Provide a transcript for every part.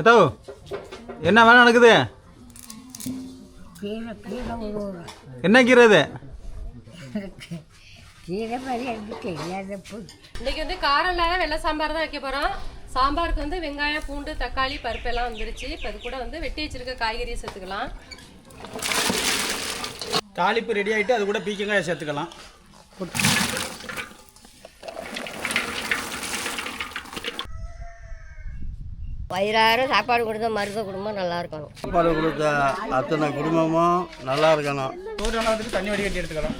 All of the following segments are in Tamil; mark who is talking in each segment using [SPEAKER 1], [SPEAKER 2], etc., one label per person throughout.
[SPEAKER 1] எத்தோ என்ன வேலை நடக்குது? என்ன கீரை இது?
[SPEAKER 2] கீரை மாதிரி எனக்கு தெரியாத போ.
[SPEAKER 3] இன்னைக்கு வந்து காரம் இல்லாத வெள்ளை சாம்பார் தான் வைக்க போகிறோம் சாம்பாருக்கு வந்து வெங்காயம் பூண்டு தக்காளி பருப்பு எல்லாம் வந்துருச்சு. இப்போ அது கூட வந்து வெட்டி வச்சிருக்க காய்கறியை சேர்த்துக்கலாம்.
[SPEAKER 4] தாளிப்பு ரெடி ஆகிட்டு அது கூட பீக்கங்காயை சேர்த்துக்கலாம்.
[SPEAKER 5] வயிறார சாப்பாடு கொடுத்த மருத்துவ குடும்பம் நல்லா இருக்கணும்.
[SPEAKER 6] சாப்பாடு கொடுத்த அத்தனை குடும்பமும் நல்லா இருக்கணும்.
[SPEAKER 4] நூறு வந்துட்டு தண்ணி வடிகட்டி எடுத்துக்கலாம்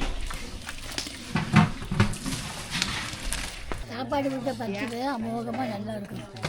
[SPEAKER 2] சாப்பாடு விட்ட பத்து அமோகமாக நல்லா இருக்கும்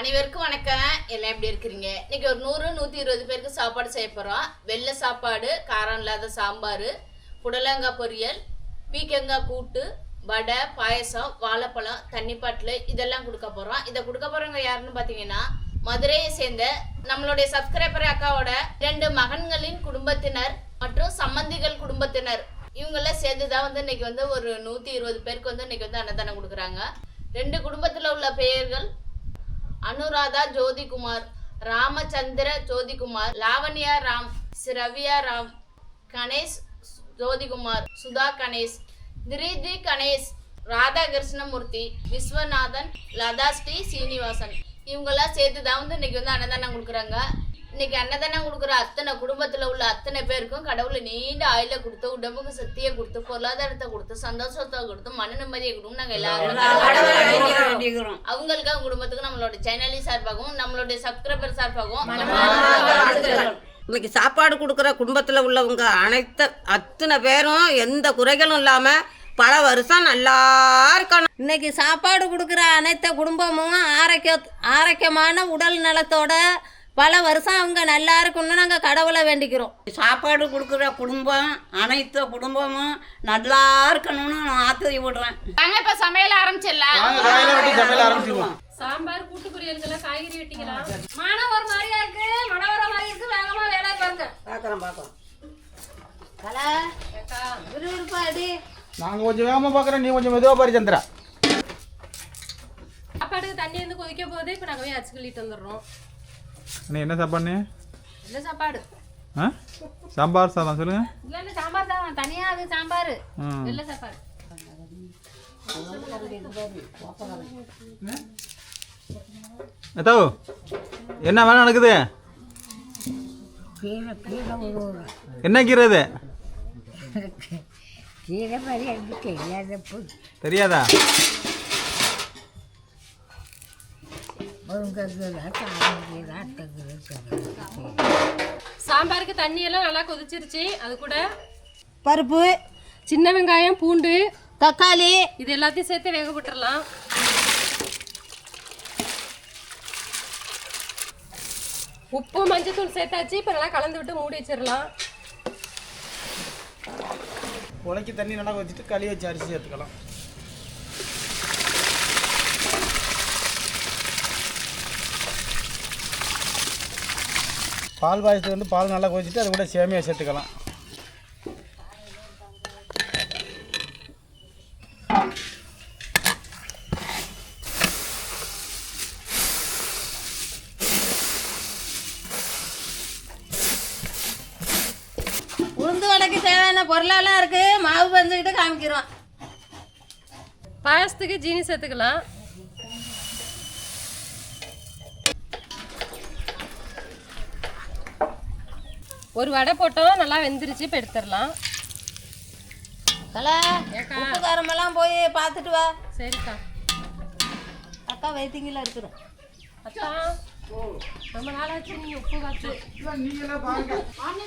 [SPEAKER 7] அனைவருக்கும் வணக்கம். எல்லாம் எப்படி இருக்கிறீங்க? இன்னைக்கு ஒரு நூறு நூற்றி இருபது பேருக்கு சாப்பாடு செய்ய போகிறோம் வெள்ளை சாப்பாடு காரம் இல்லாத சாம்பார் புடலங்காய் பொரியல் பீக்கங்காய் கூட்டு வடை பாயசம் வாழைப்பழம் தண்ணி பாட்டில் இதெல்லாம் கொடுக்க போகிறோம் இதை கொடுக்க போகிறவங்க யாருன்னு பார்த்தீங்கன்னா மதுரையை சேர்ந்த நம்மளுடைய சப்ஸ்கிரைபர் அக்காவோட இரண்டு மகன்களின் குடும்பத்தினர் மற்றும் சம்பந்திகள் குடும்பத்தினர். இவங்கெல்லாம் சேர்ந்து தான் வந்து இன்னைக்கு வந்து ஒரு நூற்றி இருபது பேருக்கு வந்து இன்னைக்கு வந்து அன்னதானம் கொடுக்குறாங்க. ரெண்டு குடும்பத்தில் உள்ள பெயர்கள் அனுராதா ஜோதிகுமார் ராமச்சந்திர ஜோதிகுமார் லாவண்யா ராம் ரவியா ராம் கணேஷ் ஜோதிகுமார் சுதா கணேஷ் திரிதி கணேஷ் ராதாகிருஷ்ணமூர்த்தி விஸ்வநாதன் லதா ஸ்ரீ சீனிவாசன். இவங்கெல்லாம் சேர்த்து தான் வந்து இன்னைக்கு வந்து அன்னதானம் கொடுக்குறாங்க. இன்னைக்கு அன்னதானம் கொடுக்குற அத்தனை குடும்பத்தில் உள்ள அத்தனை பேருக்கும் கடவுளை நீண்ட ஆயுள கொடுத்து உடம்புக்கு சக்தியை கொடுத்து பொருளாதாரத்தை கொடுத்து சந்தோஷத்தை கொடுத்து மன நிம்மதியை கொடுத்து நாங்கள் எல்லாரும் அவங்களுக்கு அவங்க குடும்பத்துக்கு நம்மளோட சேனலின் சார்பாகவும் நம்மளுடைய சப்ஸ்கிரைபர் சார்பாகவும்
[SPEAKER 5] இன்னைக்கு சாப்பாடு கொடுக்குற குடும்பத்தில் உள்ளவங்க அனைத்து அத்தனை பேரும் எந்த குறைகளும் இல்லாமல் பல வருஷம் நல்லா இருக்கணும். இன்னைக்கு சாப்பாடு கொடுக்குற அனைத்து குடும்பமும் ஆரோக்கிய ஆரோக்கியமான உடல் நலத்தோட பல வருஷம் அவங்க நல்லா இருக்கணும்னு நாங்கள் கடவுளை வேண்டிக்கிறோம்.
[SPEAKER 8] சாப்பாடு கொடுக்குற குடும்பம் அனைத்து குடும்பமும் நல்லா இருக்கணும்னு நான் ஆத்திரி விடுறேன்
[SPEAKER 7] நாங்க இப்ப சமையல் ஆரம்பிச்சிடலாம்.
[SPEAKER 4] வெட்டி சமையல் ஆரம்பிச்சிடுவோம்.
[SPEAKER 3] சாம்பார் கூட்டு பொரியலுக்கெல்லாம் காய்கறி வெட்டிக்கலாம்.
[SPEAKER 2] மனம் ஒரு மாதிரியா இருக்கு மனம் ஒரு மாதிரி இருக்கு வேகமாக வேலை பாருங்க.
[SPEAKER 5] பார்க்குறோம் பார்க்குறோம்
[SPEAKER 2] கலா விறுவிறுப்பா அடி.
[SPEAKER 4] நாங்கள் கொஞ்சம் வேகமாக பார்க்குறோம் நீ கொஞ்சம் மெதுவாக பாரு சந்திரா.
[SPEAKER 3] சாப்பாடுக்கு தண்ணி வந்து கொதிக்க போதே இப்போ நாங்கள் போய் அச்சு கிள்ளிட்டு வந்துடுறோம்.
[SPEAKER 1] அண்ணே என்ன சாப்பாடுண்ணே?
[SPEAKER 3] இல்லை சாப்பாடு?
[SPEAKER 1] ஆ? சாம்பார் சாதம் சொல்லுங்கள்
[SPEAKER 3] இல்லை இல்லை சாம்பார் தான் தனியாக அது சாம்பார்.
[SPEAKER 1] ம்
[SPEAKER 3] வெள்ளை சாப்பாடு.
[SPEAKER 1] எத்தோ என்ன வேலை நடக்குது? என்ன கீரை இது?
[SPEAKER 2] கீரை தெரியாத?
[SPEAKER 3] சாம்பாருக்கு தண்ணி எல்லாம் நல்லா கொதிச்சிருச்சு. அது கூட
[SPEAKER 5] பருப்பு
[SPEAKER 3] சின்ன வெங்காயம் பூண்டு
[SPEAKER 5] தக்காளி.
[SPEAKER 3] இது எல்லாத்தையும் சேர்த்து வேக விட்டுறலாம். உப்பு மஞ்சத்தூள் சேர்த்தாச்சு. இப்போ நல்லா கலந்து விட்டு மூடி வச்சிடலாம்.
[SPEAKER 4] உலக்கி தண்ணி நல்லா வச்சுட்டு களி வச்சு அரிசி சேர்த்துக்கலாம். பால் பாயசத்துக்கு வந்து பால் நல்லா கொதிச்சுட்டு அது கூட சேமியா சேர்த்துக்கலாம்.
[SPEAKER 5] உளுந்து வடைக்கு தேவையான பொருளெல்லாம் இருக்கு. மாவு பந்துக்கிட்டு காமிக்கிறோம்.
[SPEAKER 3] பாயசத்துக்கு ஜீனி சேர்த்துக்கலாம். ஒரு வடை போட்டோம் நல்லா வெந்துருச்சு இப்போ எடுத்துடலாம்.
[SPEAKER 5] தலை உப்பு காரமெல்லாம் போய் பார்த்துட்டு வா.
[SPEAKER 3] சரிக்கா.
[SPEAKER 5] அக்கா வைத்தியங்கள இருக்கிறோம்
[SPEAKER 3] அக்கா ரொம்ப நாள் ஆச்சு நீ உப்பு பார்த்து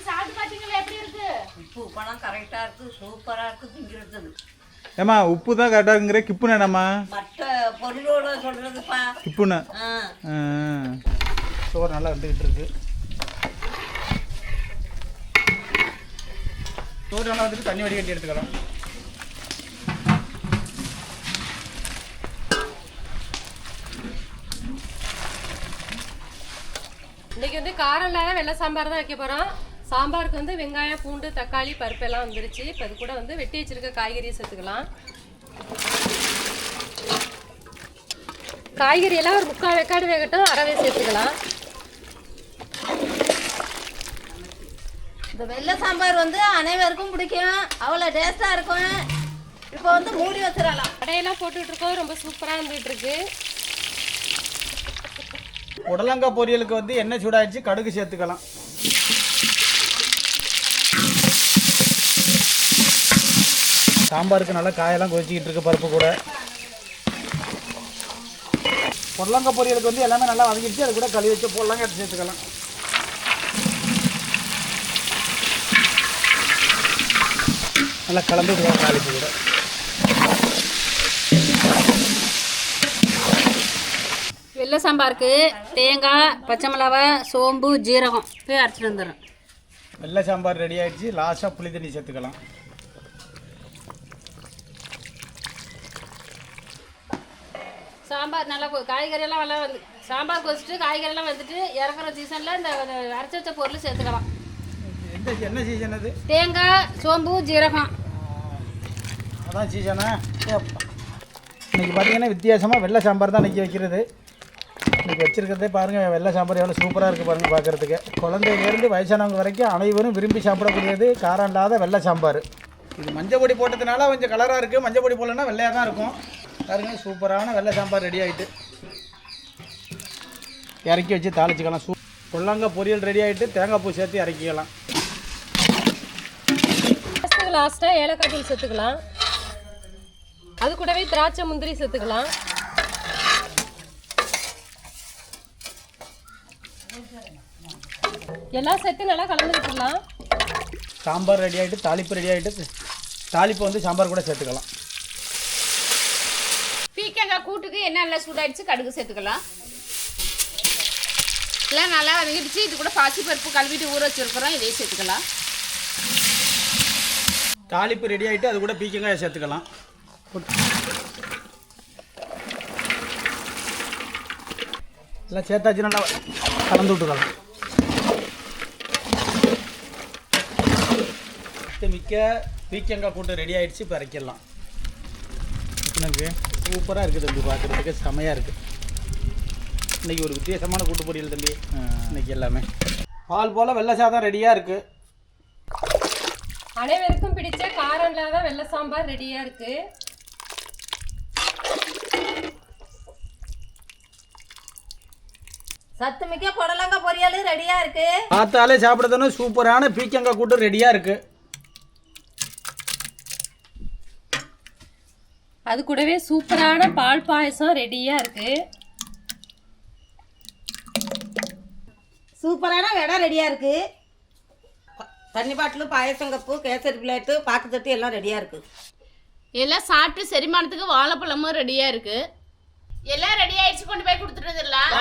[SPEAKER 7] சாப்பிட்டு பார்த்தீங்களா எப்படி இருக்கு?
[SPEAKER 8] உப்பு பழம் கரெக்டாக இருக்குது சூப்பராக இருக்குது திங்கிறதுக்கு.
[SPEAKER 1] ஏம்மா உப்பு தான் கரெக்டாக இருக்குங்கிற கிப்புண்ணே நம்ம
[SPEAKER 8] மற்ற பொருளோட சொல்கிறதுப்பா
[SPEAKER 1] கிப்புண்ணு
[SPEAKER 4] சோறு நல்லா வந்துக்கிட்டு இருக்கு. தோட்டம்லாம் வந்துட்டு தண்ணி வடிகட்டி எடுத்துக்கலாம்.
[SPEAKER 3] இன்னைக்கு வந்து காரம் இல்லாத வெள்ளை சாம்பார் தான் வைக்க போகிறோம் சாம்பாருக்கு வந்து வெங்காயம் பூண்டு தக்காளி பருப்பெல்லாம் வந்துருச்சு. இப்போ அது கூட வந்து வெட்டி வச்சுருக்க காய்கறியை சேர்த்துக்கலாம். காய்கறியெல்லாம் ஒரு முக்கால் வெக்காடு வேகட்டும் அறவே சேர்த்துக்கலாம்.
[SPEAKER 5] இந்த வெள்ளை சாம்பார் வந்து அனைவருக்கும் பிடிக்கும். அவ்வளோ டேஸ்ட்டாக இருக்கும். இப்போ வந்து மூடி வச்சிடலாம்.
[SPEAKER 3] கடையெல்லாம் போட்டுட்டு இருக்கோம். ரொம்ப சூப்பராக இருந்துகிட்டு இருக்கு.
[SPEAKER 4] புடலங்காய் பொரியலுக்கு வந்து எண்ணெய் சூடாயிடுச்சு. கடுகு சேர்த்துக்கலாம். சாம்பாருக்கு நல்லா காயெல்லாம் கொதிச்சிக்கிட்டு இருக்கு பருப்பு கூட. புடலங்காய் பொரியலுக்கு வந்து எல்லாமே நல்லா வதங்கிடுச்சு. அது கூட கழுவி வச்சு புடலங்காய் எடுத்து சேர்த்துக்கலாம். நல்லா கலந்து விட்டுக்கலாம் தாளிப்பு கூட.
[SPEAKER 2] வெள்ளை சாம்பாருக்கு தேங்காய் பச்சை மிளகா சோம்பு ஜீரகம். போய் அரைச்சிட்டு வந்துடுறேன்.
[SPEAKER 4] வெள்ளை சாம்பார் ரெடி ஆயிடுச்சு. லாஸ்ட்டாக புளி தண்ணி சேர்த்துக்கலாம்.
[SPEAKER 2] சாம்பார் நல்லா கொ- காய்கறி எல்லாம் நல்லா வந்து சாம்பார் கொதிச்சுட்டு காய்கறி எல்லாம் வந்துட்டு இறக்குற சீசனில் இந்த அரைச்சி வச்ச பொருள் சேர்த்துக்கலாம்.
[SPEAKER 4] என்ன சீசன் அது?
[SPEAKER 2] தேங்காய் சோம்பு ஜீரகம்.
[SPEAKER 4] அதான் சீசனா இன்னைக்கு பார்த்தீங்கன்னா வித்தியாசமாக வெள்ளை சாம்பார் தான் இன்றைக்கி வைக்கிறது. இன்னைக்கு வச்சிருக்கிறதே பாருங்கள் வெள்ளை சாம்பார் எவ்வளோ சூப்பராக இருக்குது பாருங்கள் பார்க்குறதுக்கு குழந்தையிலேருந்து வயசானவங்க வரைக்கும் அனைவரும் விரும்பி சாப்பிடக்கூடியது காரம் இல்லாத வெள்ளை சாம்பார். இது மஞ்சள் பொடி போட்டதுனால கொஞ்சம் கலராக இருக்குது மஞ்சள் பொடி போடலன்னா வெள்ளையாக தான் இருக்கும். பாருங்க சூப்பரான வெள்ளை சாம்பார் ரெடி ஆகிட்டு இறக்கி வச்சு தாளிச்சிக்கலாம். சூ புள்ளங்காய் பொரியல் ரெடி ஆகிட்டு தேங்காய் பூ சேர்த்து இறக்கிக்கலாம்.
[SPEAKER 3] லாஸ்ட்டாக ஏலக்காய் தூள் சேர்த்துக்கலாம். அது கூடவே திராட்சை முந்திரி சேர்த்துக்கலாம். எல்லாம் சேர்த்து நல்லா கலந்து விட்டுடலாம்.
[SPEAKER 4] சாம்பார் ரெடி ஆகிட்டு தாளிப்பு ரெடி ஆகிட்டு தாளிப்பு வந்து சாம்பார் கூட சேர்த்துக்கலாம்.
[SPEAKER 7] பீக்கங்காய் கூட்டுக்கு என்ன நல்லா சூடாயிடுச்சு கடுகு சேர்த்துக்கலாம். எல்லாம் நல்லா வதங்கிடுச்சு. இது கூட பாசி பருப்பு கழுவிட்டு ஊற வச்சிருக்கிறோம். இதையும் சேர்த்துக்கலாம்.
[SPEAKER 4] தாளிப்பு ரெடி ஆகிட்டு அது கூட பீக்கங்காயை சேர்த்துக்கலாம். எல்லாம் சேர்த்தாச்சு நல்லா கலந்து விட்டுக்கலாம். மிக்க பீக்கங்காய் கூட்டு ரெடி ஆயிடுச்சு இப்போ இறக்கிடலாம். எனக்கு சூப்பராக இருக்குது தம்பி பார்க்குறதுக்கு செமையாக இருக்குது இன்னைக்கு ஒரு வித்தியாசமான கூட்டு பொரியல் தம்பி. இன்னைக்கு எல்லாமே. பால் போல் வெள்ளை சாதம் ரெடியாக இருக்குது
[SPEAKER 3] அனைவருக்கும் பிடிச்ச காரம் இல்லாத வெள்ளை சாம்பார் ரெடியாக இருக்குது
[SPEAKER 5] சத்துமிக்க புடலங்காய் பொரியல் ரெடியாக இருக்குது
[SPEAKER 4] பார்த்தாலே சாப்பிடுறதுன்னு சூப்பரான பீக்கங்காய் கூட்டு ரெடியாக இருக்குது
[SPEAKER 3] அது கூடவே சூப்பரான பால் பாயசம் ரெடியாக இருக்குது
[SPEAKER 5] சூப்பரான வடை ரெடியாக இருக்குது தண்ணி பாட்டிலு பாயசம் கப்பு கேசரி பிளேட்டு பாக்கு தட்டு எல்லாம் ரெடியாக இருக்குது
[SPEAKER 7] எல்லாம் சாப்பிட்டு செரிமானத்துக்கு வாழைப்பழமும் ரெடியாக இருக்கு. எல்லாம் ரெடி ஆயிடுச்சு கொண்டு போய் கொடுத்துட்டுலாம்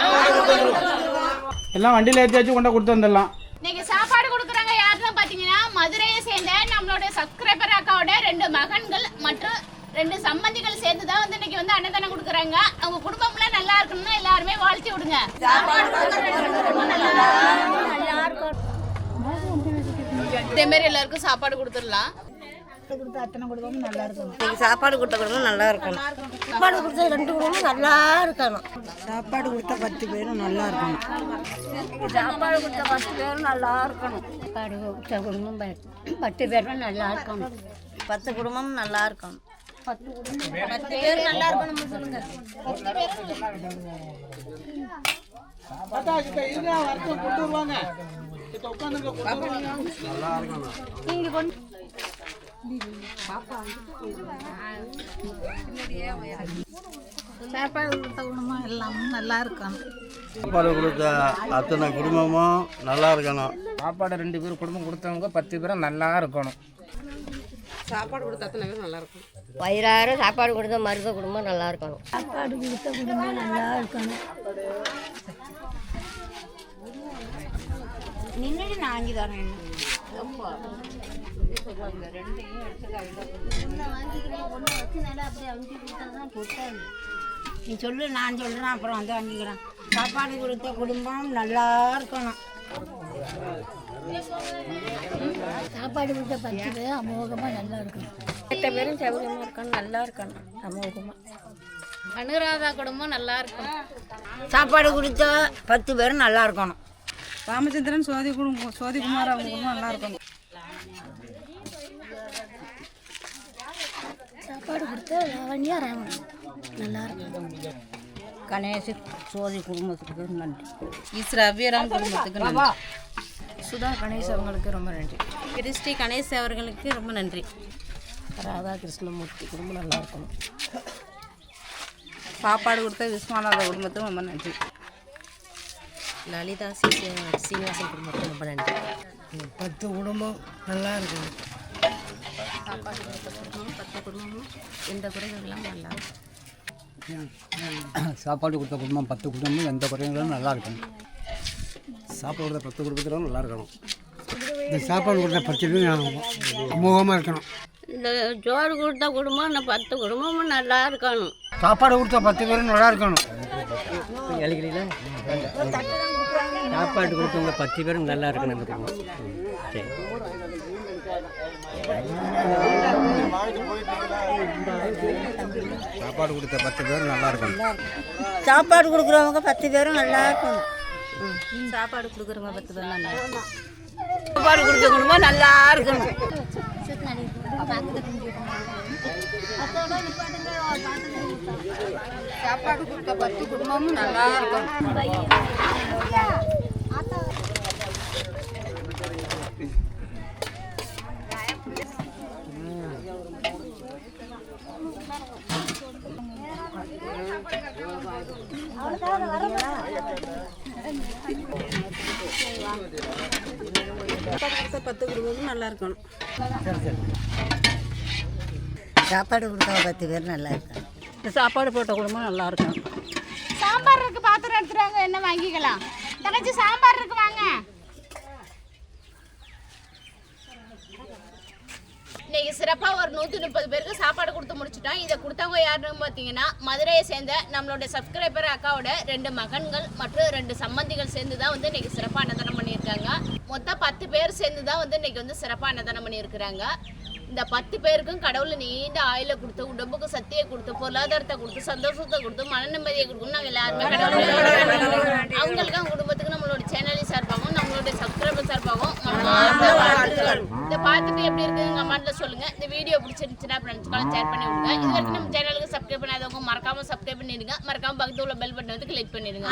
[SPEAKER 4] எல்லாம் வண்டியில் ஏற்றி வச்சு கொண்டு கொடுத்து வந்துடலாம்.
[SPEAKER 7] இன்னைக்கு சாப்பாடு கொடுக்குறாங்க யாருன்னு பார்த்தீங்கன்னா மதுரையை சேர்ந்த நம்மளோட சப்ஸ்கிரைபர் அக்காவோட ரெண்டு மகன்கள் மற்றும் ரெண்டு சம்பந்திகள் சேர்ந்து தான் வந்து இன்னைக்கு வந்து அன்னதானம் கொடுக்குறாங்க. அவங்க குடும்பம்லாம் நல்லா இருக்கணும்னு எல்லாருமே வாழ்த்தி விடுங்க. இதே மாதிரி எல்லாருக்கும் சாப்பாடு கொடுத்துடலாம்.
[SPEAKER 5] சாப்பாடு கொடுத்த குடும்பம் நல்லா இருக்கணும். சாப்பாடு கொடுத்த ரெண்டு குடும்பம் நல்லா இருக்கணும். சாப்பாடு கொடுத்த பத்து பேரும் நல்லா இருக்கணும். சாப்பாடு கொடுத்த பத்து பேரும் நல்லா இருக்கணும். சாப்பாடு கொடுத்த குடும்பம் பத்து பேரும் நல்லா இருக்கணும். பத்து குடும்பம் நல்லா இருக்கணும். பத்து குடும்பம் பத்து பேர் நல்லா இருக்கணும் சொல்லுங்க.
[SPEAKER 4] கொண்டு வருவாங்க
[SPEAKER 5] சாப்பாடு கொடுத்த குடும்பம் எல்லாம் நல்லா இருக்கணும்
[SPEAKER 6] சாப்பாடு கொடுத்த அத்தனை குடும்பமும் நல்லா இருக்கணும்
[SPEAKER 9] சாப்பாடு ரெண்டு பேர் குடும்பம் கொடுத்தவங்க பத்து பேரும் நல்லா இருக்கணும்.
[SPEAKER 5] சாப்பாடு கொடுத்த அத்தனை பேரும் நல்லா இருக்கணும்.
[SPEAKER 10] வயிறார சாப்பாடு கொடுத்த மருத குடும்பம் நல்லா இருக்கணும்.
[SPEAKER 5] சாப்பாடு கொடுத்த குடும்பம் நல்லா இருக்கணும் நின்றுட்டு நான் வாங்கி தரேன் நீ சொல்லு நான் சொல்கிறேன் அப்புறம் வந்து வாங்கிக்கிறேன். சாப்பாடு கொடுத்த குடும்பம் நல்லா இருக்கணும்.
[SPEAKER 2] சாப்பாடு கொடுத்த பத்து பேர் அமோகமாக நல்லா இருக்கணும். எட்ட பேரும் சௌகரியமாக இருக்கணும் நல்லா இருக்கணும் அமோகமாக
[SPEAKER 10] அனுராதா குடும்பம் நல்லா இருக்கும்
[SPEAKER 8] சாப்பாடு கொடுத்த பத்து பேரும் நல்லா இருக்கணும்.
[SPEAKER 11] ராமச்சந்திரன் சோதி குடும்பம் சோதிகுமார் அவங்க குடும்பம் நல்லா இருக்கணும்
[SPEAKER 2] சாப்பாடு கொடுத்த லாவண்யா ராமன் நல்லா இருக்கணும்
[SPEAKER 8] கணேஷ் சோதி குடும்பத்துக்கு நன்றி.
[SPEAKER 11] ஈஸ்வர அபியராம் குடும்பத்துக்கு நன்றி.
[SPEAKER 2] சுதா கணேஷ் அவங்களுக்கு ரொம்ப நன்றி.
[SPEAKER 10] கிறிஸ்டி கணேஷ் அவர்களுக்கு ரொம்ப நன்றி.
[SPEAKER 2] ராதா கிருஷ்ணமூர்த்தி குடும்பம் நல்லா இருக்கணும்.
[SPEAKER 11] சாப்பாடு கொடுத்த விஸ்வநாத குடும்பத்துக்கு ரொம்ப நன்றி.
[SPEAKER 2] லலிதா சீனிவாசன் குடும்பத்துக்கு ரொம்ப நன்றி
[SPEAKER 12] பத்து குடும்பம் நல்லா இருக்கணும்
[SPEAKER 10] பத்து குடும்பமும் எந்த குறைகள் இல்லாமல் நல்லா இருக்கும்
[SPEAKER 9] சாப்பாடு கொடுத்த குடும்பம் பத்து குடும்பம் எந்த குறைகளும் நல்லா இருக்கணும். சாப்பாடு கொடுத்த பத்து குடும்பத்திலும் நல்லா இருக்கணும்.
[SPEAKER 12] இந்த சாப்பாடு கொடுத்த பத்து பேரும் அமோகமாக இருக்கணும்.
[SPEAKER 2] இந்த ஜோறு கொடுத்த குடும்பம் இந்த பத்து குடும்பமும் நல்லா இருக்கணும்.
[SPEAKER 12] சாப்பாடு கொடுத்த பத்து பேரும் நல்லா இருக்கணும்.
[SPEAKER 13] சாப்பாடு கொடுத்தவங்க பத்து பேரும் நல்லா இருக்கணும் சரி.
[SPEAKER 9] சாப்பாடு கொடுத்த பத்து பேரும் நல்லா இருக்கணும்.
[SPEAKER 8] சாப்பாடு கொடுக்குறவங்க பத்து பேரும் நல்லா இருக்கணும்.
[SPEAKER 10] சாப்பாடு கொடுக்குறவங்க பத்து பேர் நல்லா இருக்கும்
[SPEAKER 8] சாப்பாடு கொடுத்த குடும்பம் நல்லா இருக்கணும்.
[SPEAKER 11] சாப்பாடு கொடுத்த பத்து குடும்பமும் நல்லா இருக்கும். பத்து குடும்பமும் நல்லா இருக்கணும்.
[SPEAKER 8] சாப்பாடு கொடுத்த பத்து பேர் நல்லா இருக்கணும்
[SPEAKER 2] சாப்பாடு போட்ட குடும்பம் நல்லா இருக்கணும்
[SPEAKER 10] சாம்பார் இருக்கு பாத்திரம் எடுத்துறாங்க என்ன வாங்கிக்கலாம். தங்கச்சி சாம்பார் இருக்கு வாங்க.
[SPEAKER 7] இன்னைக்கு சிறப்பாக ஒரு நூற்றி முப்பது பேருக்கு சாப்பாடு கொடுத்து முடிச்சிட்டோம். இதை கொடுத்தவங்க யாருன்னு பார்த்தீங்கன்னா மதுரையை சேர்ந்த நம்மளோட சப்ஸ்கிரைபர் அக்காவோட ரெண்டு மகன்கள் மற்றும் ரெண்டு சம்பந்திகள் சேர்ந்து தான் வந்து இன்னைக்கு சிறப்பாக அன்னதானம் பண்ணியிருக்காங்க. மொத்தம் பத்து பேர் சேர்ந்து தான் வந்து இன்னைக்கு வந்து சிறப்பாக அன்னதானம் பண்ணியிருக்கிறாங்க. இந்த பத்து பேருக்கும் கடவுள் நீண்ட ஆயில கொடுத்து உடம்புக்கு சக்தியை கொடுத்து பொருளாதாரத்தை கொடுத்து சந்தோஷத்தை கொடுத்து மன நிம்மதியை கொடுக்கணும் நாங்கள் எல்லாருமே கடவுள். அவங்களுக்கு அவங்க குடும்பத்துக்கு நம்மளோட சேனலின் சார்பாகவும் நம்மளோட சப்ஸ்கிரைபர் சார்பாகவும் மனமார்ந்த இதை பார்த்துட்டு எப்படி இருக்குங்க கமெண்ட்ல சொல்லுங்க. இந்த வீடியோ பிடிச்சிருந்துச்சுன்னா ஃப்ரெண்ட்ஸ்க்கெல்லாம் ஷேர் பண்ணி விடுங்க. இது வரைக்கும் நம்ம சேனலுக்கு சப்ஸ்கிரைப் பண்ணாதவங்க மறக்காம சப்ஸ்கிரைப் பண்ணிடுங்க. மறக்காம பக்கத்துல உள்ள பெல் பட்டன் வந்து கிளிக் பண்ணிடுங்க.